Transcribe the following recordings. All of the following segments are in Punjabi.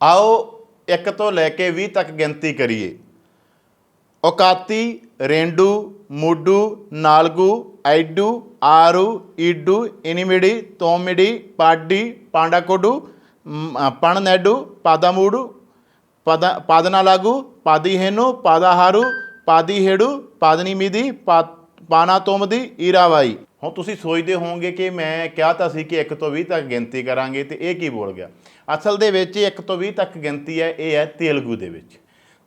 ਆਓ ਇੱਕ ਤੋਂ ਲੈ ਕੇ 20 ਤੱਕ ਗਿਣਤੀ ਕਰੀਏ ਔਕਾਤੀ ਰੇਂਡੂ ముడ్డు నాలుగు ఐదు ఆరు ఇడ్డు ఎనిమిది తొమ్మిది పది పండకొడు పన్నెండు పదమూడు పద పద్నాలుగు పదిహేను పదహారు పదిహేడు పద్దెనిమిది ప పానా తొమ్మిది ఇరవై ਹੁਣ ਤੁਸੀਂ ਸੋਚਦੇ ਹੋਵੋਗੇ ਕਿ ਮੈਂ ਕਿਹਾ ਤਾਂ ਸੀ ਕਿ 1 ਤੋਂ 20 ਤੱਕ ਗਿਣਤੀ ਕਰਾਂਗੇ ਤੇ ਇਹ ਕੀ ਬੋਲ ਗਿਆ? ਅਸਲ ਦੇ ਵਿੱਚ 1 ਤੋਂ 20 ਤੱਕ ਗਿਣਤੀ ਹੈ, ਇਹ ਹੈ ਤੇਲਗੂ ਦੇ ਵਿੱਚ।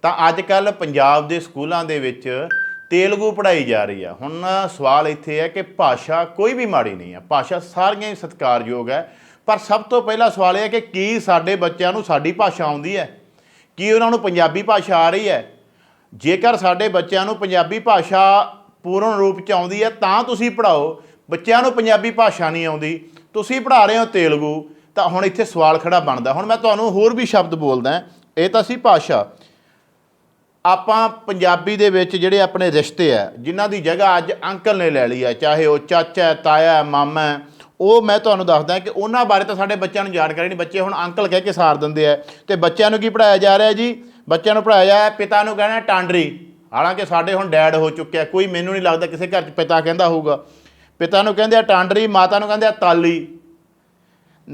ਤਾਂ ਅੱਜ ਕੱਲ ਪੰਜਾਬ ਦੇ ਸਕੂਲਾਂ ਦੇ ਵਿੱਚ ਤੇਲਗੂ ਪੜ੍ਹਾਈ ਜਾ ਰਹੀ ਆ। ਹੁਣ ਸਵਾਲ ਇੱਥੇ ਹੈ ਕਿ ਭਾਸ਼ਾ ਕੋਈ ਵੀ ਮਾੜੀ ਨਹੀਂ ਹੈ ਭਾਸ਼ਾ ਸਾਰੀਆਂ ਹੀ ਸਤਿਕਾਰਯੋਗ ਹੈ। ਪਰ ਸਭ ਤੋਂ ਪਹਿਲਾ ਸਵਾਲ ਇਹ ਹੈ ਕਿ ਕੀ ਸਾਡੇ ਬੱਚਿਆਂ ਨੂੰ ਸਾਡੀ ਭਾਸ਼ਾ ਆਉਂਦੀ ਹੈ? ਕੀ ਉਹਨਾਂ ਨੂੰ ਪੰਜਾਬੀ ਭਾਸ਼ਾ ਆ ਰਹੀ ਹੈ? ਜੇਕਰ ਸਾਡੇ ਬੱਚਿਆਂ ਨੂੰ ਪੰਜਾਬੀ ਭਾਸ਼ਾ ਪੂਰਨ ਰੂਪ ਚ ਆਉਂਦੀ ਹੈ, ਤਾਂ ਤੁਸੀਂ ਪੜ੍ਹਾਓ। ਬੱਚਿਆਂ ਨੂੰ ਪੰਜਾਬੀ ਭਾਸ਼ਾ ਨਹੀਂ ਆਉਂਦੀ, ਤੁਸੀਂ ਪੜ੍ਹਾ ਰਹੇ ਹੋ ਤੇਲਗੂ, ਤਾਂ ਹੁਣ ਇੱਥੇ ਸਵਾਲ ਖੜਾ ਬਣਦਾ। ਹੁਣ ਮੈਂ ਤੁਹਾਨੂੰ ਹੋਰ ਵੀ ਸ਼ਬਦ ਬੋਲਦਾ ਇਹ ਤਾਂ ਸੀ ਭਾਸ਼ਾ। ਆਪਾਂ ਪੰਜਾਬੀ ਦੇ ਵਿੱਚ ਜਿਹੜੇ ਆਪਣੇ ਰਿਸ਼ਤੇ ਆ, ਜਿਨ੍ਹਾਂ ਦੀ ਜਗ੍ਹਾ ਅੱਜ ਅੰਕਲ ਨੇ ਲੈ ਲਈ ਹੈ ਚਾਹੇ ਉਹ ਚਾਚਾ ਹੈ, ਤਾਇਆ ਮਾਮਾ ਹੈ, ਉਹ ਮੈਂ ਤੁਹਾਨੂੰ ਦੱਸਦਾ ਕਿ ਉਹਨਾਂ ਬਾਰੇ ਤਾਂ ਸਾਡੇ ਬੱਚਿਆਂ ਨੂੰ ਜਾਣਕਾਰੀ ਨਹੀਂ। ਬੱਚੇ ਹੁਣ ਅੰਕਲ ਕਹਿ ਕੇ ਸਾਰ ਦਿੰਦੇ ਆ। ਤੇ ਬੱਚਿਆਂ ਨੂੰ ਕੀ ਪੜਾਇਆ ਜਾ ਰਿਹਾ ਜੀ? ਬੱਚਿਆਂ ਨੂੰ ਪੜਾਇਆ ਜਾ ਰਿਹਾ, ਪਿਤਾ ਨੂੰ ਕਹਿਣਾ ਟਾਂਡਰੀ। ਹਾਲਾਂਕਿ ਸਾਡੇ ਹੁਣ ਡੈਡ ਹੋ ਚੁੱਕਿਆ ਕੋਈ ਮੈਨੂੰ ਨਹੀਂ ਲੱਗਦਾ ਕਿਸੇ ਘਰ 'ਚ ਪਿਤਾ ਕਹਿੰਦਾ ਹੋਊਗਾ। ਪਿਤਾ ਨੂੰ ਕਹਿੰਦੇ ਆ ਟਾਂਡਰੀ, ਮਾਤਾ ਨੂੰ ਕਹਿੰਦੇ ਆ ਤਾਲੀ।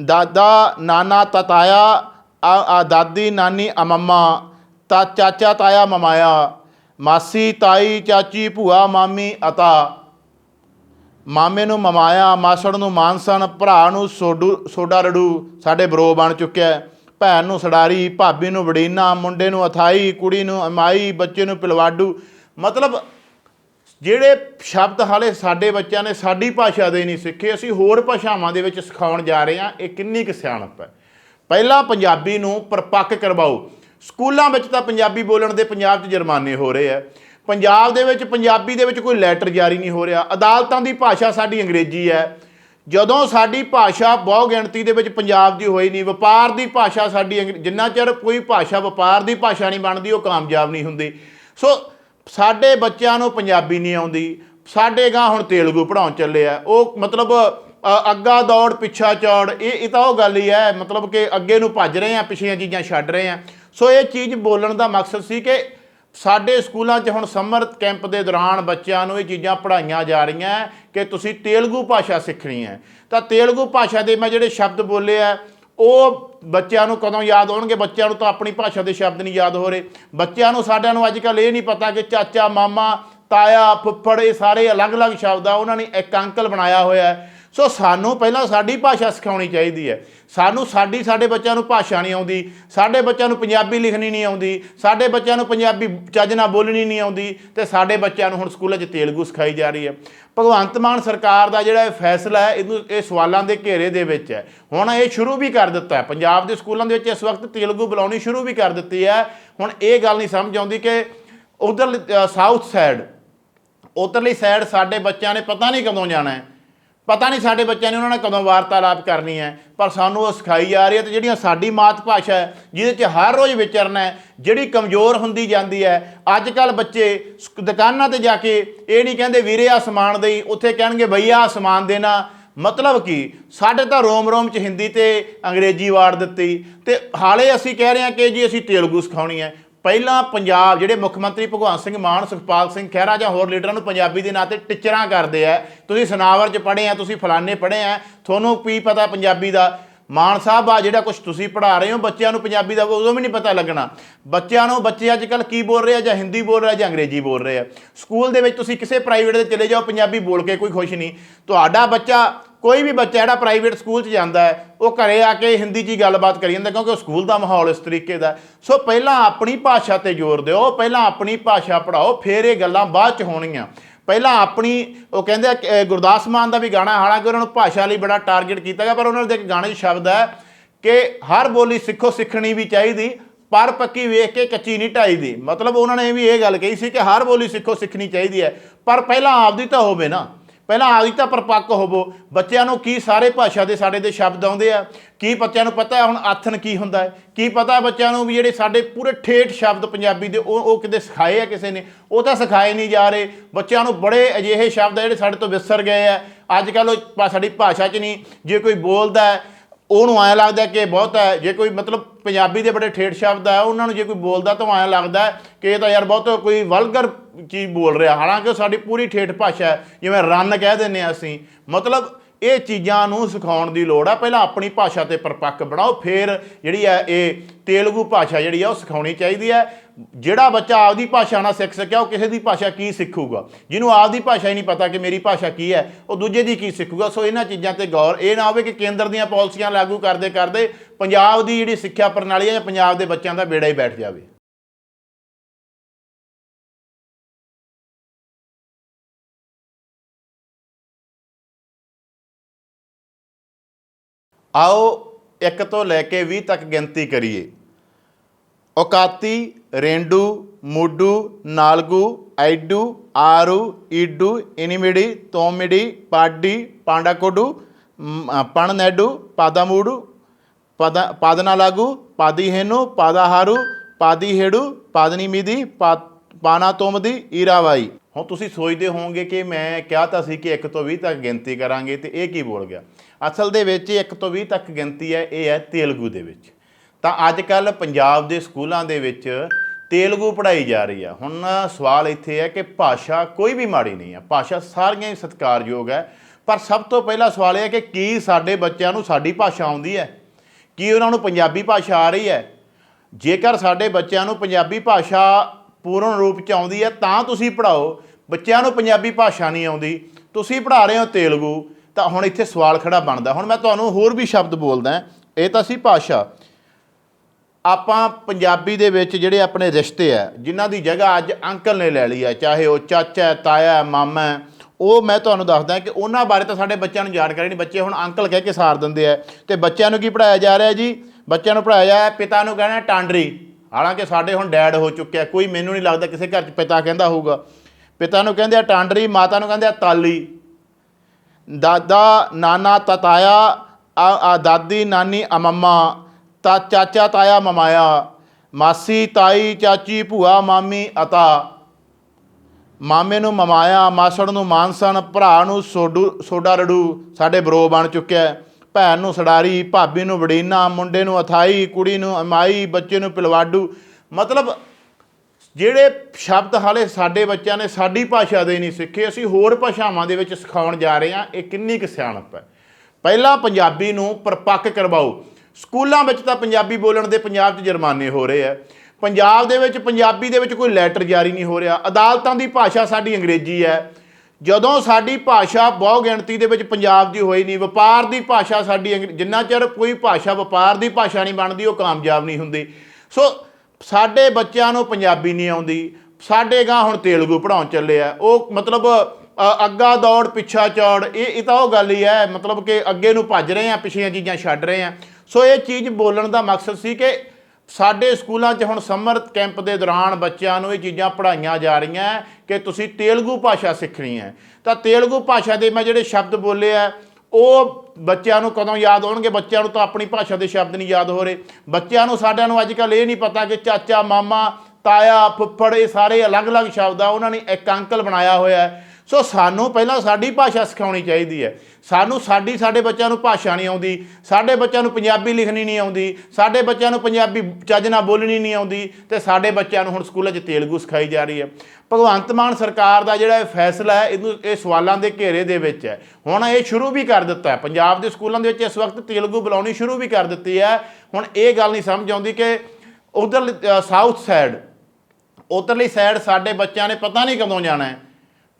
ਦਾਦਾ, ਨਾਨਾ, ਤਤਾਇਆ, ਆ ਦਾਦੀ, ਨਾਨੀ, ਅਮੰਮਾ, ਤਾ, ਚਾਚਾ, ਤਾਇਆ, ਮਮਾਇਆ, ਮਾਸੀ, ਤਾਈ, ਚਾਚੀ, ਭੂਆ, ਮਾਮੀ, ਅਤਾ। ਮਾਮੇ ਨੂੰ ਮਮਾਇਆ, ਮਾਸੜ ਨੂੰ ਮਾਨਸਨ, ਭਰਾ ਨੂੰ ਸੋਡੂ, ਸੋਡਾ ਰੜੂ, ਸਾਡੇ ਬਰੋ ਬਣ ਚੁੱਕਿਆ। ਭੈਣ ਨੂੰ ਸੜਾਰੀ ਭਾਬੀ ਨੂੰ ਵੜੀਨਾ, ਮੁੰਡੇ ਨੂੰ ਅਥਾਈ, ਕੁੜੀ ਨੂੰ ਅਮਾਈ, ਬੱਚੇ ਨੂੰ ਪਿਲਵਾਡੂ। ਮਤਲਬ ਜਿਹੜੇ ਸ਼ਬਦ ਹਾਲੇ ਸਾਡੇ ਬੱਚਿਆਂ ਨੇ ਸਾਡੀ ਭਾਸ਼ਾ ਦੇ ਨਹੀਂ ਸਿੱਖੇ, ਅਸੀਂ ਹੋਰ ਭਾਸ਼ਾਵਾਂ ਦੇ ਵਿੱਚ ਸਿਖਾਉਣ ਜਾ ਰਹੇ ਹਾਂ, ਇਹ ਕਿੰਨੀ ਕੁ ਸਿਆਣਪ ਹੈ। ਪਹਿਲਾਂ ਪੰਜਾਬੀ ਨੂੰ ਪਰਪੱਕ ਕਰਵਾਓ। ਸਕੂਲਾਂ ਵਿੱਚ ਤਾਂ ਪੰਜਾਬੀ ਬੋਲਣ ਦੇ ਪੰਜਾਬ 'ਚ ਜੁਰਮਾਨੇ ਹੋ ਰਹੇ ਆ। ਪੰਜਾਬ ਦੇ ਵਿੱਚ, ਪੰਜਾਬੀ ਦੇ ਵਿੱਚ ਕੋਈ ਲੈਟਰ ਜਾਰੀ ਨਹੀਂ ਹੋ ਰਿਹਾ। ਅਦਾਲਤਾਂ ਦੀ ਭਾਸ਼ਾ ਸਾਡੀ ਅੰਗਰੇਜ਼ੀ ਹੈ। ਜਦੋਂ ਸਾਡੀ ਭਾਸ਼ਾ ਬਹੁ ਗਿਣਤੀ ਦੇ ਵਿੱਚ ਪੰਜਾਬ ਦੀ ਹੋਈ ਨਹੀਂ, ਵਪਾਰ ਦੀ ਭਾਸ਼ਾ ਸਾਡੀ ਅੰਗਰੇ- ਜਿੰਨਾ ਚਿਰ ਕੋਈ ਭਾਸ਼ਾ ਵਪਾਰ ਦੀ ਭਾਸ਼ਾ ਨਹੀਂ ਬਣਦੀ, ਉਹ ਕਾਮਯਾਬ ਨਹੀਂ ਹੁੰਦੀ। ਸੋ ਸਾਡੇ ਬੱਚਿਆਂ ਨੂੰ ਪੰਜਾਬੀ ਨਹੀਂ ਆਉਂਦੀ। ਸਾਡੇ ਗਾਂ ਹੁਣ ਤੇਲਗੂ ਪੜਾਉਣ ਚੱਲੇ ਆ। ਉਹ ਮਤਲਬ ਅ, ਅੱਗਾ ਦੌੜ ਪਿੱਛਾ ਚੌੜ ਇਹ ਇਹ ਤਾਂ ਉਹ ਗੱਲ ਹੀ ਹੈ। ਮਤਲਬ ਕਿ ਅੱਗੇ ਨੂੰ ਭੱਜ ਰਹੇ ਆ ਪਿਛਲੀਆਂ ਚੀਜ਼ਾਂ ਛੱਡ ਰਹੇ ਆ। ਸੋ ਇਹ ਚੀਜ਼ ਬੋਲਣ ਦਾ ਮਕਸਦ ਸੀ ਕਿ ਸਾਡੇ ਸਕੂਲਾਂ 'ਚ ਹੁਣ ਸਮਰ ਕੈਂਪ ਦੇ ਦੌਰਾਨ ਬੱਚਿਆਂ ਨੂੰ ਇਹ ਚੀਜ਼ਾਂ ਪੜ੍ਹਾਈਆਂ ਜਾ ਰਹੀਆਂ ਕਿ ਤੁਸੀਂ ਤੇਲਗੂ ਭਾਸ਼ਾ ਸਿੱਖਣੀ ਹੈ। ਤਾਂ ਤੇਲਗੂ ਭਾਸ਼ਾ ਦੇ ਮੈਂ ਜਿਹੜੇ ਸ਼ਬਦ ਬੋਲੇ ਆ ਉਹ ਬੱਚਿਆਂ ਨੂੰ ਕਦੋਂ ਯਾਦ ਹੋਣਗੇ? ਬੱਚਿਆਂ ਨੂੰ ਤਾਂ ਆਪਣੀ ਭਾਸ਼ਾ ਦੇ ਸ਼ਬਦ ਨਹੀਂ ਯਾਦ ਹੋ ਰਹੇ। ਬੱਚਿਆਂ ਨੂੰ ਸਾਡਿਆਂ ਨੂੰ ਅੱਜ ਕੱਲ ਇਹ ਨਹੀਂ ਪਤਾ ਕਿ ਚਾਚਾ, ਮਾਮਾ, ਤਾਇਆ, ਫੁੱਫੜ ਇਹ ਸਾਰੇ ਅਲੱਗ-ਅਲੱਗ ਸ਼ਬਦ ਆ ਉਹਨਾਂ ਨੇ ਇੱਕ ਅੰਕਲ ਬਣਾਇਆ ਹੋਇਆ ਹੈ। ਸੋ ਸਾਨੂੰ ਪਹਿਲਾਂ ਸਾਡੀ ਭਾਸ਼ਾ ਸਿਖਾਉਣੀ ਚਾਹੀਦੀ ਹੈ। ਸਾਨੂੰ ਸਾਡੀ, ਸਾਡੇ ਬੱਚਿਆਂ ਨੂੰ ਭਾਸ਼ਾ ਨਹੀਂ ਆਉਂਦੀ, ਸਾਡੇ ਬੱਚਿਆਂ ਨੂੰ ਪੰਜਾਬੀ ਲਿਖਣੀ ਨਹੀਂ ਆਉਂਦੀ, ਸਾਡੇ ਬੱਚਿਆਂ ਨੂੰ ਪੰਜਾਬੀ ਚੱਜ ਨਾਲ ਬੋਲਣੀ ਨਹੀਂ ਆਉਂਦੀ ਤੇ ਸਾਡੇ ਬੱਚਿਆਂ ਨੂੰ ਹੁਣ ਸਕੂਲਾਂ 'ਚ ਤੇਲਗੂ ਸਿਖਾਈ ਜਾ ਰਹੀ ਹੈ। ਭਗਵੰਤ ਮਾਨ ਸਰਕਾਰ ਦਾ ਜਿਹੜਾ ਇਹ ਫੈਸਲਾ ਹੈ, ਇਹਨੂੰ, ਇਹ ਸਵਾਲਾਂ ਦੇ ਘੇਰੇ ਦੇ ਵਿੱਚ ਹੈ। ਹੁਣ ਇਹ ਸ਼ੁਰੂ ਵੀ ਕਰ ਦਿੱਤਾ ਹੈ। ਪੰਜਾਬ ਦੇ ਸਕੂਲਾਂ ਦੇ ਵਿੱਚ ਇਸ ਵਕਤ ਤੇਲਗੂ ਬੁਲਾਉਣੀ ਸ਼ੁਰੂ ਵੀ ਕਰ ਦਿੱਤੀ ਹੈ। ਹੁਣ ਇਹ ਗੱਲ ਨਹੀਂ ਸਮਝ ਆਉਂਦੀ ਕਿ ਉਧਰ ਸਾਊਥ ਸਾਈਡ ਉਧਰਲੀ ਸਾਈਡ ਸਾਡੇ ਬੱਚਿਆਂ ਨੇ ਪਤਾ ਨਹੀਂ ਕਦੋਂ ਜਾਣਾ ਹੈ। ਪਤਾ ਨਹੀਂ ਸਾਡੇ ਬੱਚਿਆਂ ਨੇ ਉਹਨਾਂ ਨਾਲ ਕਦੋਂ ਵਾਰਤਾਲਾਪ ਕਰਨੀ ਹੈ, ਪਰ ਸਾਨੂੰ ਉਹ ਸਿਖਾਈ ਜਾ ਰਹੀ ਹੈ ਤੇ ਜਿਹੜੀਆਂ ਸਾਡੀ ਮਾਤ ਭਾਸ਼ਾ ਹੈ, ਜਿਹਦੇ 'ਚ ਹਰ ਰੋਜ਼ ਵਿਚਰਨਾ ਹੈ, ਜਿਹੜੀ ਕਮਜ਼ੋਰ ਹੁੰਦੀ ਜਾਂਦੀ ਹੈ। ਅੱਜ ਕੱਲ ਬੱਚੇ ਸ- ਦੁਕਾਨਾਂ ਤੇ ਜਾ ਕੇ ਇਹ ਨਹੀਂ ਕਹਿੰਦੇ, ਵੀਰੇ ਆ ਸਮਾਨ ਦੇਈ। ਉੱਥੇ ਕਹਿਣਗੇ ਭਈਆ ਆਹ ਸਮਾਨ ਦੇਣਾ। ਮਤਲਬ ਕਿ? ਸਾਡੇ ਤਾਂ ਰੋਮ ਰੋਮ ਚ ਹਿੰਦੀ ਤੇ ਅੰਗਰੇਜ਼ੀ ਵਾੜ ਦਿੱਤੀ ਤੇ ਹਾਲੇ ਅਸੀਂ ਕਹਿ ਰਹੇ ਹਾਂ ਕਿ ਜੀ ਅਸੀਂ ਤੇਲਗੂ ਸਿਖਾਉਣੀ ਹੈ। ਪਹਿਲਾਂ ਪੰਜਾਬ ਜਿਹੜੇ ਮੁੱਖ ਮੰਤਰੀ ਭਗਵੰਤ ਸਿੰਘ ਮਾਨ, ਸੁਖਪਾਲ ਸਿੰਘ ਖਹਿਰਾ ਜਾਂ ਹੋਰ ਲੀਡਰਾਂ ਨੂੰ ਪੰਜਾਬੀ ਦੇ ਨਾਂ ਤੇ ਟਿਚਰਾਂ ਕਰਦੇ ਆ, ਤੁਸੀਂ ਸਨਾਵਰ ਚ ਪੜ੍ਹੇ ਆ, ਤੁਸੀਂ ਫਲਾਣੇ ਪੜ੍ਹੇ ਆ, ਤੁਹਾਨੂੰ ਕੀ ਪਤਾ ਪੰਜਾਬੀ ਦਾ? ਮਾਨ ਸਾਹਿਬ ਆ ਜਿਹੜਾ ਕੁਝ ਤੁਸੀਂ ਪੜ੍ਹਾ ਰਹੇ ਹੋ, ਬੱਚਿਆਂ ਨੂੰ ਪੰਜਾਬੀ ਦਾ ਉਦੋਂ ਵੀ ਨਹੀਂ ਪਤਾ ਲੱਗਣਾ। ਬੱਚਿਆਂ ਨੂੰ, ਬੱਚੇ ਅੱਜ ਕੱਲ ਕੀ ਬੋਲ ਰਹੇ ਆ? ਜਾਂ ਹਿੰਦੀ ਬੋਲ ਰਹੇ ਆ ਜਾਂ ਅੰਗਰੇਜ਼ੀ ਬੋਲ ਰਹੇ ਆ। ਸਕੂਲ ਦੇ ਵਿੱਚ ਤੁਸੀਂ ਕਿਸੇ ਪ੍ਰਾਈਵੇਟ ਦੇ ਚਲੇ ਜਾਓ, ਪੰਜਾਬੀ ਬੋਲ ਕੇ ਕੋਈ ਖੁਸ਼ ਨਹੀਂ। ਤੁਹਾਡਾ ਬੱਚਾ ਕੋਈ ਵੀ ਬੱਚਾ ਜਿਹੜਾ ਪ੍ਰਾਈਵੇਟ ਸਕੂਲ 'ਚ ਜਾਂਦਾ ਹੈ, ਉਹ ਘਰੇ ਆ ਕੇ ਹਿੰਦੀ 'ਚ ਹੀ ਗੱਲਬਾਤ ਕਰੀ ਜਾਂਦਾ ਕਿਉਂਕਿ ਉਹ ਸਕੂਲ ਦਾ ਮਾਹੌਲ ਇਸ ਤਰੀਕੇ ਦਾ ਸੋ ਪਹਿਲਾਂ ਆਪਣੀ ਭਾਸ਼ਾ ਤੇ ਜ਼ੋਰ ਦਿਓ, ਪਹਿਲਾਂ ਆਪਣੀ ਭਾਸ਼ਾ ਪੜ੍ਹਾਓ, ਫਿਰ ਇਹ ਗੱਲਾਂ ਬਾਅਦ 'ਚ ਹੋਣਗੀਆਂ। ਪਹਿਲਾਂ ਆਪਣੀ, ਉਹ ਕਹਿੰਦੇ ਗੁਰਦਾਸ ਮਾਨ ਦਾ ਵੀ ਗਾਣਾ, ਹਾਲਾਂਕਿ ਉਹਨਾਂ ਨੂੰ ਭਾਸ਼ਾ ਲਈ ਬੜਾ ਟਾਰਗੇਟ ਕੀਤਾ ਗਿਆ, ਪਰ ਉਹਨਾਂ ਦੇ ਇੱਕ ਗਾਣੇ 'ਚ ਸ਼ਬਦ ਹੈ ਕਿ ਹਰ ਬੋਲੀ ਸਿੱਖੋ ਸਿੱਖਣੀ ਵੀ ਚਾਹੀਦੀ, ਪਰ ਪੱਕੀ ਵੇਖ ਕੇ ਕੱਚੀ ਨਹੀਂ ਢਾਈ ਦੀ ਮਤਲਬ ਉਹਨਾਂ ਨੇ ਵੀ ਇਹ ਗੱਲ ਕਹੀ ਸੀ ਕਿ ਹਰ ਬੋਲੀ ਸਿੱਖੋ ਸਿੱਖਣੀ ਚਾਹੀਦੀ ਹੈ, ਪਰ ਪਹਿਲਾਂ ਆਪਦੀ ਤਾਂ ਹੋਵੇ ਨਾ। ਪਹਿਲਾਂ ਆਪਦੀ ਤਾਂ ਪਰਪੱਕ ਹੋਵੋ। ਬੱਚਿਆਂ ਨੂੰ ਕੀ ਸਾਰੇ ਭਾਸ਼ਾ ਦੇ ਸਾਡੇ ਦੇ ਸ਼ਬਦ ਆਉਂਦੇ ਆ? ਕੀ ਬੱਚਿਆਂ ਨੂੰ ਪਤਾ ਹੁਣ ਆਥਨ ਕੀ ਹੁੰਦਾ ਹੈ? ਕੀ ਪਤਾ ਬੱਚਿਆਂ ਨੂੰ ਵੀ ਜਿਹੜੇ ਸਾਡੇ ਪੂਰੇ ਠੇਠ ਸ਼ਬਦ ਪੰਜਾਬੀ ਦੇ ਉਹ ਉਹ ਕਿਤੇ ਸਿਖਾਏ ਆ ਕਿਸੇ ਨੇ? ਉਹ ਤਾਂ ਸਿਖਾਏ ਨਹੀਂ ਜਾ ਰਹੇ। ਬੱਚਿਆਂ ਨੂੰ ਬੜੇ ਅਜਿਹੇ ਸ਼ਬਦ ਆ ਜਿਹੜੇ ਸਾਡੇ ਤੋਂ ਵਿਸਰ ਗਏ ਆ। ਅੱਜ ਕੱਲ ਸਾਡੀ ਭਾਸ਼ਾ 'ਚ ਨਹੀਂ। ਜੇ ਕੋਈ ਬੋਲਦਾ ਹੈ ਉਹਨੂੰ ਐਂ ਲੱਗਦਾ ਕਿ ਇਹ ਬਹੁਤ ਹੈ, ਜੇ ਕੋਈ ਮਤਲਬ ਪੰਜਾਬੀ ਦੇ ਬੜੇ ਠੇਠ ਸ਼ਬਦ ਆ ਉਹਨਾਂ ਨੂੰ ਜੇ ਕੋਈ ਬੋਲਦਾ ਤਾਂ ਐਂ ਲੱਗਦਾ ਕਿ ਇਹ ਤਾਂ ਯਾਰ ਬਹੁਤ ਕੋਈ ਵਲਗਰ ਚੀਜ਼ ਬੋਲ ਰਿਹਾ। ਹਾਲਾਂਕਿ ਉਹ ਸਾਡੀ ਪੂਰੀ ਠੇਠ ਭਾਸ਼ਾ ਹੈ, ਜਿਵੇਂ ਰਨ ਕਹਿ ਦਿੰਦੇ ਆ ਅਸੀਂ। ਮਤਲਬ ਇਹ ਚੀਜ਼ਾਂ ਨੂੰ ਸਿਖਾਉਣ ਦੀ ਲੋੜ ਆ। ਪਹਿਲਾਂ ਆਪਣੀ ਭਾਸ਼ਾ ਤੇ ਪਰਪੱਕ ਬਣਾਓ, ਫਿਰ ਜਿਹੜੀ ਹੈ ਇਹ ਤੇਲਗੂ ਭਾਸ਼ਾ ਜਿਹੜੀ ਆ ਉਹ ਸਿਖਾਉਣੀ ਚਾਹੀਦੀ ਹੈ ਜਿਹੜਾ ਬੱਚਾ ਆਪਦੀ ਭਾਸ਼ਾ ਨਾ ਸਿੱਖ ਸਕਿਆ, ਉਹ ਕਿਸੇ ਦੀ ਭਾਸ਼ਾ ਕੀ ਸਿੱਖੂਗਾ? ਜਿਹਨੂੰ ਆਪਦੀ ਭਾਸ਼ਾ ਹੀ ਨਹੀਂ ਪਤਾ ਕਿ ਮੇਰੀ ਭਾਸ਼ਾ ਕੀ ਹੈ, ਉਹ ਦੂਜੇ ਦੀ ਕੀ ਸਿੱਖੂਗਾ? ਸੋ ਇਹਨਾਂ ਚੀਜ਼ਾਂ ਤੇ ਗੌਰ। ਇਹ ਨਾ ਹੋਵੇ ਕਿ ਕੇਂਦਰ ਦੀਆਂ ਪਾਲਿਸੀਆਂ ਲਾਗੂ ਕਰਦੇ ਕਰਦੇ ਪੰਜਾਬ ਦੀ ਜਿਹੜੀ ਸਿੱਖਿਆ ਪ੍ਰਣਾਲੀ ਹੈ ਜਾਂ ਪੰਜਾਬ ਦੇ ਬੱਚਿਆਂ ਦਾ ਬੇੜਾ ਹੀ ਬੈਠ ਜਾਵੇ। ਆਓ ਇੱਕ ਤੋਂ ਲੈ ਕੇ 20 ਤੱਕ ਗਿਣਤੀ ਕਰੀਏ। ਔਕਾਤੀ ਰੇਂਡੂ ਮੋਡੂ ਨਾਲਗੂ, ਐਡੂ, ਆਰੂ, ਈਡੂ, ਇਨਿਮਿੜੀ, ਤੋਮਿੜੀ, ਪਾਡੀ, ਪਾਂਡਾਕੋਡੂ ਪਣਨੈਡੂ ਪਾਦਾਮੂడు పాదనాలాగు పదిహేను పదహారు పదిహేడు పదనిమిది ਪਾਣਾ ਤੋਮਦੀ ਈਰਾਵਾਈ। ਹੁਣ ਤੁਸੀਂ ਸੋਚਦੇ ਹੋਵੋਗੇ ਕਿ ਮੈਂ ਕਿਹਾ ਤਾਂ ਸੀ ਕਿ 1 ਤੋਂ 20 ਤੱਕ ਗਿਣਤੀ ਕਰਾਂਗੇ ਤੇ ਇਹ ਕੀ ਬੋਲ ਗਿਆ? ਅਸਲ ਦੇ ਵਿੱਚ 1 ਤੋਂ 20 ਤੱਕ ਗਿਣਤੀ ਹੈ, ਇਹ ਹੈ ਤੇਲਗੂ ਦੇ ਵਿੱਚ। ਤਾਂ ਅੱਜ ਕੱਲ ਪੰਜਾਬ ਦੇ ਸਕੂਲਾਂ ਦੇ ਵਿੱਚ ਤੇਲਗੂ ਪੜ੍ਹਾਈ ਜਾ ਰਹੀ ਆ। ਹੁਣ ਸਵਾਲ ਇੱਥੇ ਹੈ ਕਿ ਭਾਸ਼ਾ ਕੋਈ ਵੀ ਮਾੜੀ ਨਹੀਂ ਹੈ ਭਾਸ਼ਾ ਸਾਰੀਆਂ ਹੀ ਸਤਿਕਾਰਯੋਗ ਹੈ। ਪਰ ਸਭ ਤੋਂ ਪਹਿਲਾ ਸਵਾਲ ਇਹ ਹੈ ਕਿ ਕੀ ਸਾਡੇ ਬੱਚਿਆਂ ਨੂੰ ਸਾਡੀ ਭਾਸ਼ਾ ਆਉਂਦੀ ਹੈ? ਕੀ ਉਹਨਾਂ ਨੂੰ ਪੰਜਾਬੀ ਭਾਸ਼ਾ ਆ ਰਹੀ ਹੈ? ਜੇਕਰ ਸਾਡੇ ਬੱਚਿਆਂ ਨੂੰ ਪੰਜਾਬੀ ਭਾਸ਼ਾ ਪੂਰਨ ਰੂਪ ਚ ਆਉਂਦੀ ਹੈ, ਤਾਂ ਤੁਸੀਂ ਪੜ੍ਹਾਓ। ਬੱਚਿਆਂ ਨੂੰ ਪੰਜਾਬੀ ਭਾਸ਼ਾ ਨਹੀਂ ਆਉਂਦੀ। ਤੁਸੀਂ ਪੜ੍ਹਾ ਰਹੇ ਹੋ ਤੇਲਗੂ। ਤਾਂ ਹੁਣ ਇੱਥੇ ਸਵਾਲ ਖੜਾ ਬਣਦਾ। ਹੁਣ ਮੈਂ ਤੁਹਾਨੂੰ ਹੋਰ ਵੀ ਸ਼ਬਦ ਬੋਲਦਾ ਇਹ ਤਾਂ ਸੀ ਭਾਸ਼ਾ। ਆਪਾਂ ਪੰਜਾਬੀ ਦੇ ਵਿੱਚ ਜਿਹੜੇ ਆਪਣੇ ਰਿਸ਼ਤੇ ਆ ਜਿਨ੍ਹਾਂ ਦੀ ਜਗ੍ਹਾ ਅੱਜ ਅੰਕਲ ਨੇ ਲੈ ਲਈ ਹੈ ਚਾਹੇ ਉਹ ਚਾਚਾ ਤਾਇਆ ਮਾਮਾ ਹੈ, ਉਹ ਮੈਂ ਤੁਹਾਨੂੰ ਦੱਸਦਾ ਕਿ ਉਹਨਾਂ ਬਾਰੇ ਤਾਂ ਸਾਡੇ ਬੱਚਿਆਂ ਨੂੰ ਜਾਣਕਾਰੀ ਨਹੀਂ। ਬੱਚੇ ਹੁਣ ਅੰਕਲ ਕਹਿ ਕੇ ਸਾਰ ਦਿੰਦੇ ਆ। ਤੇ ਬੱਚਿਆਂ ਨੂੰ ਕੀ ਪੜਾਇਆ ਜਾ ਰਿਹਾ ਜੀ? ਬੱਚਿਆਂ ਨੂੰ ਪੜਾਇਆ ਜਾ ਰਿਹਾ ਪਿਤਾ ਨੂੰ ਕਹਿਣਾ ਟਾਂਡਰੀ। ਹਾਲਾਂਕਿ ਸਾਡੇ ਹੁਣ ਡੈਡ ਹੋ ਚੁੱਕਿਆ ਕੋਈ ਮੈਨੂੰ ਨਹੀਂ ਲੱਗਦਾ ਕਿਸੇ ਘਰ 'ਚ ਪਿਤਾ ਕਹਿੰਦਾ ਹੋਊਗਾ। ਪਿਤਾ ਨੂੰ ਕਹਿੰਦੇ ਆ ਟਾਂਡਰੀ ਮਾਤਾ ਨੂੰ ਕਹਿੰਦੇ ਆ ਤਾਲੀ। ਦਾਦਾ, ਨਾਨਾ, ਤਤਾਇਆ, ਆ ਦਾਦੀ, ਨਾਨੀ, ਅਮੰਮਾ, ਤਾ, ਚਾਚਾ, ਤਾਇਆ, ਮਮਾਇਆ, ਮਾਸੀ, ਤਾਈ, ਚਾਚੀ, ਭੂਆ, ਮਾਮੀ, ਅਤਾ। ਮਾਮੇ ਨੂੰ ਮਮਾਇਆ, ਮਾਸੜ ਨੂੰ ਮਾਨਸਣ, ਭਰਾ ਨੂੰ ਸੋਡੂ, ਸੋਡਾ ਰੜੂ, ਸਾਡੇ ਬਰੋ ਬਣ ਚੁੱਕਿਆ ਭੈਣ ਨੂੰ ਸੜਾਰੀ ਭਾਬੀ ਨੂੰ ਵੜੀਨਾ, ਮੁੰਡੇ ਨੂੰ ਅਥਾਈ, ਕੁੜੀ ਨੂੰ ਅਮਾਈ, ਬੱਚੇ ਨੂੰ ਪਿਲਵਾਡੂ। ਮਤਲਬ ਜਿਹੜੇ ਸ਼ਬਦ ਹਾਲੇ ਸਾਡੇ ਬੱਚਿਆਂ ਨੇ ਸਾਡੀ ਭਾਸ਼ਾ ਦੇ ਨਹੀਂ ਸਿੱਖੇ, ਅਸੀਂ ਹੋਰ ਭਾਸ਼ਾਵਾਂ ਦੇ ਵਿੱਚ ਸਿਖਾਉਣ ਜਾ ਰਹੇ ਹਾਂ। ਇਹ ਕਿੰਨੀ ਕੁ ਸਿਆਣਪ ਹੈ। ਪਹਿਲਾਂ ਪੰਜਾਬੀ ਨੂੰ ਪਰਪੱਕ ਕਰਵਾਓ। ਸਕੂਲਾਂ ਵਿੱਚ ਤਾਂ ਪੰਜਾਬੀ ਬੋਲਣ ਦੇ ਪੰਜਾਬ 'ਚ ਜੁਰਮਾਨੇ ਹੋ ਰਹੇ ਆ। ਪੰਜਾਬ ਦੇ ਵਿੱਚ, ਪੰਜਾਬੀ ਦੇ ਵਿੱਚ ਕੋਈ ਲੈਟਰ ਜਾਰੀ ਨਹੀਂ ਹੋ ਰਿਹਾ। ਅਦਾਲਤਾਂ ਦੀ ਭਾਸ਼ਾ ਸਾਡੀ ਅੰਗਰੇਜ਼ੀ ਹੈ। ਜਦੋਂ ਸਾਡੀ ਭਾਸ਼ਾ ਬਹੁ ਗਿਣਤੀ ਦੇ ਵਿੱਚ ਪੰਜਾਬ ਦੀ ਹੋਈ ਨਹੀਂ, ਵਪਾਰ ਦੀ ਭਾਸ਼ਾ ਸਾਡੀ ਅੰਗਰ- ਜਿੰਨਾ ਚਿਰ ਕੋਈ ਭਾਸ਼ਾ, ਵਪਾਰ ਦੀ ਭਾਸ਼ਾ ਨਹੀਂ ਬਣਦੀ, ਉਹ ਕਾਮਯਾਬ ਨਹੀਂ ਹੁੰਦੀ। ਸੋ ਸਾਡੇ ਬੱਚਿਆਂ ਨੂੰ ਪੰਜਾਬੀ ਨਹੀਂ ਆਉਂਦੀ। ਸਾਡੇ ਗਾਂ ਹੁਣ ਤੇਲਗੂ ਪੜਾਉਣ ਚੱਲੇ ਆ। ਉਹ ਮਤਲਬ ਅ, ਅੱਗਾ ਦੌੜ ਪਿੱਛਾ ਚੌੜ ਇਹ ਇਹ ਤਾਂ ਉਹ ਗੱਲ ਹੀ ਹੈ। ਮਤਲਬ ਕਿ ਅੱਗੇ ਨੂੰ ਭੱਜ ਰਹੇ ਆ ਪਿਛਲੀਆਂ ਚੀਜ਼ਾਂ ਛੱਡ ਰਹੇ ਆ। ਸੋ ਇਹ ਚੀਜ਼ ਬੋਲਣ ਦਾ ਮਕਸਦ ਸੀ ਕਿ ਸਾਡੇ ਸਕੂਲਾਂ 'ਚ ਹੁਣ ਸਮਰ ਕੈਂਪ ਦੇ ਦੌਰਾਨ ਬੱਚਿਆਂ ਨੂੰ ਇਹ ਚੀਜ਼ਾਂ ਪੜ੍ਹਾਈਆਂ ਜਾ ਰਹੀਆਂ ਕਿ ਤੁਸੀਂ ਤੇਲਗੂ ਭਾਸ਼ਾ ਸਿੱਖਣੀ ਹੈ। ਤਾਂ ਤੇਲਗੂ ਭਾਸ਼ਾ ਦੇ ਮੈਂ ਜਿਹੜੇ ਸ਼ਬਦ ਬੋਲੇ ਆ ਉਹ ਬੱਚਿਆਂ ਨੂੰ ਕਦੋਂ ਯਾਦ ਹੋਣਗੇ ਬੱਚਿਆਂ ਨੂੰ ਤਾਂ ਆਪਣੀ ਭਾਸ਼ਾ ਦੇ ਸ਼ਬਦ ਨਹੀਂ ਯਾਦ ਹੋ ਰਹੇ। ਬੱਚਿਆਂ ਨੂੰ, ਸਾਡਿਆਂ ਨੂੰ ਅੱਜ ਕੱਲ ਇਹ ਨਹੀਂ ਪਤਾ ਕਿ ਚਾਚਾ, ਮਾਮਾ, ਤਾਇਆ, ਫੁੱਫੜ ਇਹ ਸਾਰੇ ਅਲੱਗ-ਅਲੱਗ ਸ਼ਬਦ ਆ। ਉਹਨਾਂ ਨੇ ਇੱਕ ਅੰਕਲ ਬਣਾਇਆ ਹੋਇਆ ਹੈ। ਸੋ ਸਾਨੂੰ ਪਹਿਲਾਂ ਸਾਡੀ ਭਾਸ਼ਾ ਸਿਖਾਉਣੀ ਚਾਹੀਦੀ ਹੈ। ਸਾਨੂੰ ਸਾਡੀ, ਸਾਡੇ ਬੱਚਿਆਂ ਨੂੰ ਭਾਸ਼ਾ ਨਹੀਂ ਆਉਂਦੀ, ਸਾਡੇ ਬੱਚਿਆਂ ਨੂੰ ਪੰਜਾਬੀ ਲਿਖਣੀ ਨਹੀਂ ਆਉਂਦੀ, ਸਾਡੇ ਬੱਚਿਆਂ ਨੂੰ ਪੰਜਾਬੀ ਚੱਜ ਨਾਲ ਬੋਲਣੀ ਨਹੀਂ ਆਉਂਦੀ ਤੇ ਸਾਡੇ ਬੱਚਿਆਂ ਨੂੰ ਹੁਣ ਸਕੂਲਾਂ 'ਚ ਤੇਲਗੂ ਸਿਖਾਈ ਜਾ ਰਹੀ ਹੈ। ਭਗਵੰਤ ਮਾਨ ਸਰਕਾਰ ਦਾ ਜਿਹੜਾ ਇਹ ਫੈਸਲਾ ਹੈ, ਇਹਨੂੰ, ਇਹ ਸਵਾਲਾਂ ਦੇ ਘੇਰੇ ਦੇ ਵਿੱਚ ਹੈ। ਹੁਣ ਇਹ ਸ਼ੁਰੂ ਵੀ ਕਰ ਦਿੱਤਾ ਹੈ। ਪੰਜਾਬ ਦੇ ਸਕੂਲਾਂ ਦੇ ਵਿੱਚ ਇਸ ਵਕਤ ਤੇਲਗੂ ਬੁਲਾਉਣੀ ਸ਼ੁਰੂ ਵੀ ਕਰ ਦਿੱਤੀ ਹੈ। ਹੁਣ ਇਹ ਗੱਲ ਨਹੀਂ ਸਮਝ ਆਉਂਦੀ ਕਿ ਉਧਰ ਸਾਊਥ ਸਾਈਡ ਉਧਰਲੀ ਸਾਈਡ ਸਾਡੇ ਬੱਚਿਆਂ ਨੇ ਪਤਾ ਨਹੀਂ ਕਦੋਂ ਜਾਣਾ ਹੈ।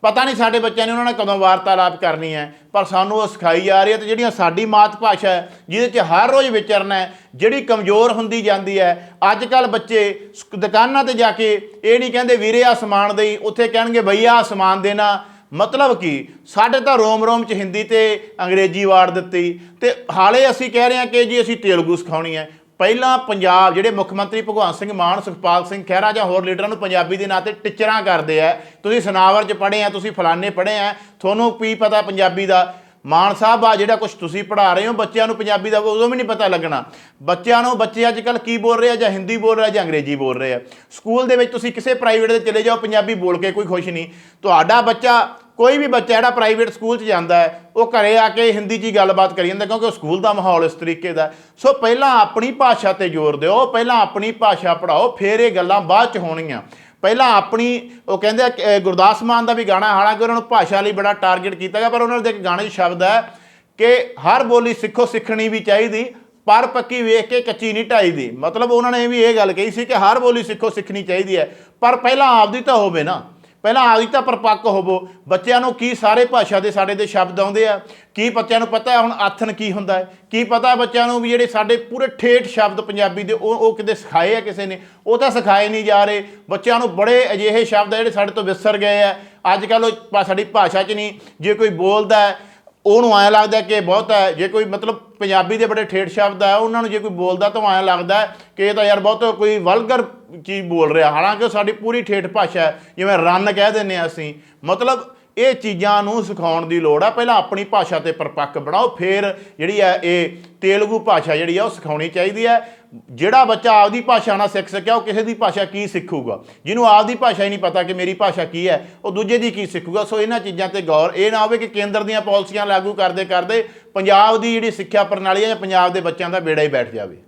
ਪਤਾ ਨਹੀਂ ਸਾਡੇ ਬੱਚਿਆਂ ਨੇ ਉਹਨਾਂ ਨਾਲ ਕਦੋਂ ਵਾਰਤਾਲਾਪ ਕਰਨੀ ਹੈ, ਪਰ ਸਾਨੂੰ ਉਹ ਸਿਖਾਈ ਜਾ ਰਹੀ ਹੈ ਤੇ ਜਿਹੜੀਆਂ ਸਾਡੀ ਮਾਤ ਭਾਸ਼ਾ ਹੈ, ਜਿਹਦੇ 'ਚ ਹਰ ਰੋਜ਼ ਵਿਚਰਨਾ ਹੈ, ਜਿਹੜੀ ਕਮਜ਼ੋਰ ਹੁੰਦੀ ਜਾਂਦੀ ਹੈ ਅੱਜ ਕੱਲ ਬੱਚੇ ਸ- ਦੁਕਾਨਾਂ ਤੇ ਜਾ ਕੇ ਇਹ ਨਹੀਂ ਕਹਿੰਦੇ ਵੀਰੇ ਆ ਸਮਾਨ ਦੇਈ, ਉੱਥੇ ਕਹਿਣਗੇ ਭਈਆ ਆਹ ਸਮਾਨ ਦੇਣਾ। ਮਤਲਬ ਕਿ? ਸਾਡੇ ਤਾਂ ਰੋਮ ਰੋਮ ਚ ਹਿੰਦੀ ਤੇ ਅੰਗਰੇਜ਼ੀ ਵਾੜ ਦਿੱਤੀ ਤੇ ਹਾਲੇ ਅਸੀਂ ਕਹਿ ਰਹੇ ਹਾਂ ਕਿ ਜੀ ਅਸੀਂ ਤੇਲਗੂ ਸਿਖਾਉਣੀ ਹੈ। ਪਹਿਲਾਂ ਪੰਜਾਬ ਜਿਹੜੇ ਮੁੱਖ ਮੰਤਰੀ ਭਗਵੰਤ ਸਿੰਘ ਮਾਨ, ਸੁਖਪਾਲ ਸਿੰਘ ਖਹਿਰਾ ਜਾਂ ਹੋਰ ਲੀਡਰਾਂ ਨੂੰ ਪੰਜਾਬੀ ਦੇ ਨਾਂ ਤੇ ਟਿਚਰਾਂ ਕਰਦੇ ਆ, ਤੁਸੀਂ ਸਨਾਵਰ ਚ ਪੜ੍ਹੇ ਆ, ਤੁਸੀਂ ਫਲਾਣੇ ਪੜ੍ਹੇ ਆ, ਤੁਹਾਨੂੰ ਕੀ ਪਤਾ ਪੰਜਾਬੀ ਦਾ? ਮਾਨ ਸਾਹਿਬ ਆ ਜਿਹੜਾ ਕੁਝ ਤੁਸੀਂ ਪੜ੍ਹਾ ਰਹੇ ਹੋ, ਬੱਚਿਆਂ ਨੂੰ ਪੰਜਾਬੀ ਦਾ ਉਦੋਂ ਵੀ ਨਹੀਂ ਪਤਾ ਲੱਗਣਾ। ਬੱਚਿਆਂ ਨੂੰ, ਬੱਚੇ ਅੱਜ ਕੱਲ ਕੀ ਬੋਲ ਰਹੇ ਆ? ਜਾਂ ਹਿੰਦੀ ਬੋਲ ਰਹੇ ਆ ਜਾਂ ਅੰਗਰੇਜ਼ੀ ਬੋਲ ਰਹੇ ਆ। ਸਕੂਲ ਦੇ ਵਿੱਚ ਤੁਸੀਂ ਕਿਸੇ ਪ੍ਰਾਈਵੇਟ ਦੇ ਚਲੇ ਜਾਓ, ਪੰਜਾਬੀ ਬੋਲ ਕੇ ਕੋਈ ਖੁਸ਼ ਨਹੀਂ। ਤੁਹਾਡਾ ਬੱਚਾ ਕੋਈ ਵੀ ਬੱਚਾ ਜਿਹੜਾ ਪ੍ਰਾਈਵੇਟ ਸਕੂਲ 'ਚ ਜਾਂਦਾ ਹੈ, ਉਹ ਘਰੇ ਆ ਕੇ ਹਿੰਦੀ 'ਚ ਹੀ ਗੱਲਬਾਤ ਕਰੀ ਜਾਂਦਾ ਕਿਉਂਕਿ ਉਹ ਸਕੂਲ ਦਾ ਮਾਹੌਲ ਇਸ ਤਰੀਕੇ ਦਾ ਸੋ ਪਹਿਲਾਂ ਆਪਣੀ ਭਾਸ਼ਾ ਤੇ ਜ਼ੋਰ ਦਿਓ, ਪਹਿਲਾਂ ਆਪਣੀ ਭਾਸ਼ਾ ਪੜ੍ਹਾਓ, ਫਿਰ ਇਹ ਗੱਲਾਂ ਬਾਅਦ 'ਚ ਹੋਣਗੀਆਂ। ਪਹਿਲਾਂ ਆਪਣੀ, ਉਹ ਕਹਿੰਦੇ ਆ ਗੁਰਦਾਸ ਮਾਨ ਦਾ ਵੀ ਗਾਣਾ, ਹਾਲਾਂਕਿ ਉਹਨਾਂ ਨੂੰ ਭਾਸ਼ਾ ਲਈ ਬੜਾ ਟਾਰਗੇਟ ਕੀਤਾ ਗਿਆ, ਪਰ ਉਹਨਾਂ ਦੇ ਇੱਕ ਗਾਣੇ 'ਚ ਸ਼ਬਦ ਹੈ ਕਿ ਹਰ ਬੋਲੀ ਸਿੱਖੋ ਸਿੱਖਣੀ ਵੀ ਚਾਹੀਦੀ, ਪਰ ਪੱਕੀ ਵੇਖ ਕੇ ਕੱਚੀ ਨਹੀਂ ਢਾਈ ਦੀ ਮਤਲਬ ਉਹਨਾਂ ਨੇ ਵੀ ਇਹ ਗੱਲ ਕਹੀ ਸੀ ਕਿ ਹਰ ਬੋਲੀ ਸਿੱਖੋ ਸਿੱਖਣੀ ਚਾਹੀਦੀ ਹੈ, ਪਰ ਪਹਿਲਾਂ ਆਪਦੀ ਤਾਂ ਹੋਵੇ ਨਾ। ਪਹਿਲਾਂ ਆਪਦੀ ਤਾਂ ਪਰਪੱਕ ਹੋਵੋ। ਬੱਚਿਆਂ ਨੂੰ ਕੀ ਸਾਰੇ ਭਾਸ਼ਾ ਦੇ ਸਾਡੇ ਦੇ ਸ਼ਬਦ ਆਉਂਦੇ ਆ? ਕੀ ਬੱਚਿਆਂ ਨੂੰ ਪਤਾ ਹੁਣ ਆਥਨ ਕੀ ਹੁੰਦਾ ਹੈ? ਕੀ ਪਤਾ ਬੱਚਿਆਂ ਨੂੰ ਵੀ ਜਿਹੜੇ ਸਾਡੇ ਪੂਰੇ ਠੇਠ ਸ਼ਬਦ ਪੰਜਾਬੀ ਦੇ ਉਹ ਉਹ ਕਿਤੇ ਸਿਖਾਏ ਆ ਕਿਸੇ ਨੇ? ਉਹ ਤਾਂ ਸਿਖਾਏ ਨਹੀਂ ਜਾ ਰਹੇ। ਬੱਚਿਆਂ ਨੂੰ ਬੜੇ ਅਜਿਹੇ ਸ਼ਬਦ ਆ ਜਿਹੜੇ ਸਾਡੇ ਤੋਂ ਵਿਸਰ ਗਏ ਆ। ਅੱਜ ਕੱਲ੍ਹ ਸਾਡੀ ਭਾਸ਼ਾ 'ਚ ਨਹੀਂ। ਜੇ ਕੋਈ ਬੋਲਦਾ ਹੈ ਉਹਨੂੰ ਐਂ ਲੱਗਦਾ ਕਿ ਇਹ ਬਹੁਤ ਹੈ, ਜੇ ਕੋਈ ਮਤਲਬ ਪੰਜਾਬੀ ਦੇ ਬੜੇ ਠੇਠ ਸ਼ਬਦ ਆ ਉਹਨਾਂ ਨੂੰ ਜੇ ਕੋਈ ਬੋਲਦਾ ਤਾਂ ਐਂ ਲੱਗਦਾ ਕਿ ਇਹ ਤਾਂ ਯਾਰ ਬਹੁਤ ਕੋਈ ਵਲਗਰ ਚੀਜ਼ ਬੋਲ ਰਿਹਾ, ਹਾਲਾਂਕਿ ਉਹ ਸਾਡੀ ਪੂਰੀ ਠੇਠ ਭਾਸ਼ਾ ਹੈ, ਜਿਵੇਂ ਰਨ ਕਹਿ ਦਿੰਦੇ ਆ ਅਸੀਂ। ਮਤਲਬ ਇਹ ਚੀਜ਼ਾਂ ਨੂੰ ਸਿਖਾਉਣ ਦੀ ਲੋੜ ਆ, ਪਹਿਲਾਂ ਆਪਣੀ ਭਾਸ਼ਾ ਤੇ ਪਰਪੱਕ ਬਣਾਓ, ਫਿਰ ਜਿਹੜੀ ਹੈ ਇਹ ਤੇਲਗੂ ਭਾਸ਼ਾ ਜਿਹੜੀ ਆ, ਉਹ ਸਿਖਾਉਣੀ ਚਾਹੀਦੀ ਹੈ। ਜਿਹੜਾ ਬੱਚਾ ਆਪਦੀ ਭਾਸ਼ਾ ਨਾ ਸਿੱਖ ਸਕਿਆ, ਉਹ ਕਿਸੇ ਦੀ ਭਾਸ਼ਾ ਕੀ ਸਿੱਖੂਗਾ? ਜਿਹਨੂੰ ਆਪਦੀ ਭਾਸ਼ਾ ਹੀ ਨਹੀਂ ਪਤਾ ਕਿ ਮੇਰੀ ਭਾਸ਼ਾ ਕੀ ਹੈ, ਉਹ ਦੂਜੇ ਦੀ ਕੀ ਸਿੱਖੂਗਾ? ਸੋ ਇਹਨਾਂ ਚੀਜ਼ਾਂ ਤੇ ਗੌਰ, ਇਹ ਨਾ ਹੋਵੇ ਕਿ ਕੇਂਦਰ ਦੀਆਂ ਪਾਲਿਸੀਆਂ ਲਾਗੂ ਕਰਦੇ ਕਰਦੇ ਪੰਜਾਬ ਦੀ ਜਿਹੜੀ ਸਿੱਖਿਆ ਪ੍ਰਣਾਲੀ ਹੈ ਜਾਂ ਪੰਜਾਬ ਦੇ ਬੱਚਿਆਂ ਦਾ ਬੇੜਾ ਹੀ ਬੈਠ ਜਾਵੇ।